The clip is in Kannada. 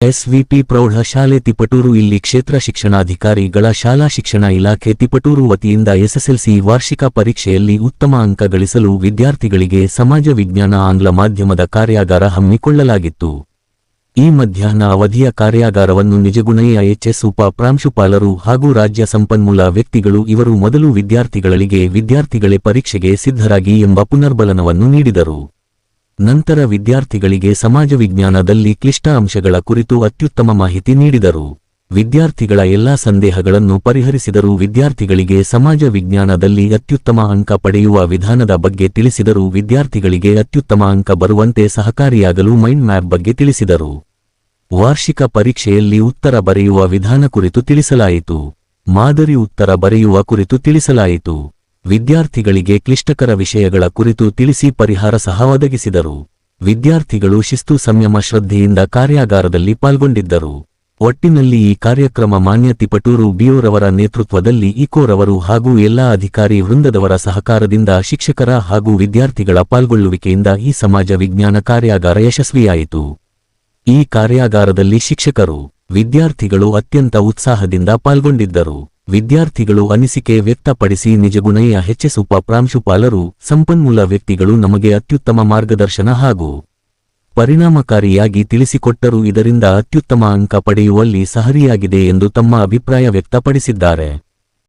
ಎಸ್ವಿಪಿ ಪ್ರೌಢಶಾಲೆ ತಿಪಟೂರು ಇಲ್ಲಿ ಕ್ಷೇತ್ರ ಶಿಕ್ಷಣಾಧಿಕಾರಿಗಳ ಶಾಲಾ ಶಿಕ್ಷಣ ಇಲಾಖೆ ತಿಪಟೂರು ವತಿಯಿಂದ ಎಸ್ಎಸ್ಎಲ್ಸಿ ವಾರ್ಷಿಕ ಪರೀಕ್ಷೆಯಲ್ಲಿ ಉತ್ತಮ ಅಂಕ ಗಳಿಸಲು ವಿದ್ಯಾರ್ಥಿಗಳಿಗೆ ಸಮಾಜ ವಿಜ್ಞಾನ ಆಂಗ್ಲ ಮಾಧ್ಯಮದ ಕಾರ್ಯಾಗಾರ ಹಮ್ಮಿಕೊಳ್ಳಲಾಗಿತ್ತು. ಈ ಮಧ್ಯಾಹ್ನ ಅವಧಿಯ ಕಾರ್ಯಾಗಾರವನ್ನು ನಿಜಗುಣಯ್ಯ ಎಚ್ಎಸ್ ಉಪ ಪ್ರಾಂಶುಪಾಲರು ಹಾಗೂ ರಾಜ್ಯ ಸಂಪನ್ಮೂಲ ವ್ಯಕ್ತಿಗಳು ಇವರು ಮೊದಲು ವಿದ್ಯಾರ್ಥಿಗಳಿಗೆ ವಿದ್ಯಾರ್ಥಿಗಳೇ ಪರೀಕ್ಷೆಗೆ ಸಿದ್ಧರಾಗಿ ಎಂಬ ಪುನರ್ಬಲನವನ್ನು ನೀಡಿದರು. ನಂತರ ವಿದ್ಯಾರ್ಥಿಗಳಿಗೆ ಸಮಾಜ ವಿಜ್ಞಾನದಲ್ಲಿ ಕ್ಲಿಷ್ಟ ಅಂಶಗಳ ಕುರಿತು ಅತ್ಯುತ್ತಮ ಮಾಹಿತಿ ನೀಡಿದರು. ವಿದ್ಯಾರ್ಥಿಗಳ ಎಲ್ಲಾ ಸಂದೇಹಗಳನ್ನು ಪರಿಹರಿಸಿದರು ವಿದ್ಯಾರ್ಥಿಗಳಿಗೆ ಸಮಾಜ ವಿಜ್ಞಾನದಲ್ಲಿ ಅತ್ಯುತ್ತಮ ಅಂಕ ಪಡೆಯುವ ವಿಧಾನದ ಬಗ್ಗೆ ತಿಳಿಸಿದರು ವಿದ್ಯಾರ್ಥಿಗಳಿಗೆ ಅತ್ಯುತ್ತಮ ಅಂಕ ಬರುವಂತೆ ಸಹಕಾರಿಯಾಗಲು ಮೈಂಡ್ ಮ್ಯಾಪ್ ಬಗ್ಗೆ ತಿಳಿಸಿದರು. ವಾರ್ಷಿಕ ಪರೀಕ್ಷೆಯಲ್ಲಿ ಉತ್ತರ ಬರೆಯುವ ವಿಧಾನ ಕುರಿತು ತಿಳಿಸಲಾಯಿತು. ಮಾದರಿ ಉತ್ತರ ಬರೆಯುವ ಕುರಿತು ತಿಳಿಸಲಾಯಿತು. ವಿದ್ಯಾರ್ಥಿಗಳಿಗೆ ಕ್ಲಿಷ್ಟಕರ ವಿಷಯಗಳ ಕುರಿತು ತಿಳಿಸಿ ಪರಿಹಾರ ಸಹ ಒದಗಿಸಿದರು. ವಿದ್ಯಾರ್ಥಿಗಳು ಶಿಸ್ತು ಸಂಯಮ ಶ್ರದ್ಧೆಯಿಂದ ಕಾರ್ಯಾಗಾರದಲ್ಲಿ ಪಾಲ್ಗೊಂಡಿದ್ದರು. ಒಟ್ಟಿನಲ್ಲಿ ಈ ಕಾರ್ಯಕ್ರಮ ಮಾನ್ಯ ತಿಪಟೂರು ಬಿಯೋರವರ ನೇತೃತ್ವದಲ್ಲಿ ಇಕೋರವರು ಹಾಗೂ ಎಲ್ಲಾ ಅಧಿಕಾರಿ ವೃಂದದವರ ಸಹಕಾರದಿಂದ ಶಿಕ್ಷಕರ ಹಾಗೂ ವಿದ್ಯಾರ್ಥಿಗಳ ಪಾಲ್ಗೊಳ್ಳುವಿಕೆಯಿಂದ ಈ ಸಮಾಜ ವಿಜ್ಞಾನ ಕಾರ್ಯಾಗಾರ ಯಶಸ್ವಿಯಾಯಿತು. ಈ ಕಾರ್ಯಾಗಾರದಲ್ಲಿ ಶಿಕ್ಷಕರು, ವಿದ್ಯಾರ್ಥಿಗಳು ಅತ್ಯಂತ ಉತ್ಸಾಹದಿಂದ ಪಾಲ್ಗೊಂಡಿದ್ದರು. ವಿದ್ಯಾರ್ಥಿಗಳು ಅನಿಸಿಕೆ ವ್ಯಕ್ತಪಡಿಸಿ ನಿಜಗುಣಯ ಹೆಚ್ಚಿಸುವ ಪ್ರಾಂಶುಪಾಲರು ಸಂಪನ್ಮೂಲ ವ್ಯಕ್ತಿಗಳು ನಮಗೆ ಅತ್ಯುತ್ತಮ ಮಾರ್ಗದರ್ಶನ ಹಾಗೂ ಪರಿಣಾಮಕಾರಿಯಾಗಿ ತಿಳಿಸಿಕೊಟ್ಟರು ಇದರಿಂದ ಅತ್ಯುತ್ತಮ ಅಂಕ ಪಡೆಯುವಲ್ಲಿ ಸಹರಿಯಾಗಿದೆ ಎಂದು ತಮ್ಮ ಅಭಿಪ್ರಾಯ ವ್ಯಕ್ತಪಡಿಸಿದ್ದಾರೆ.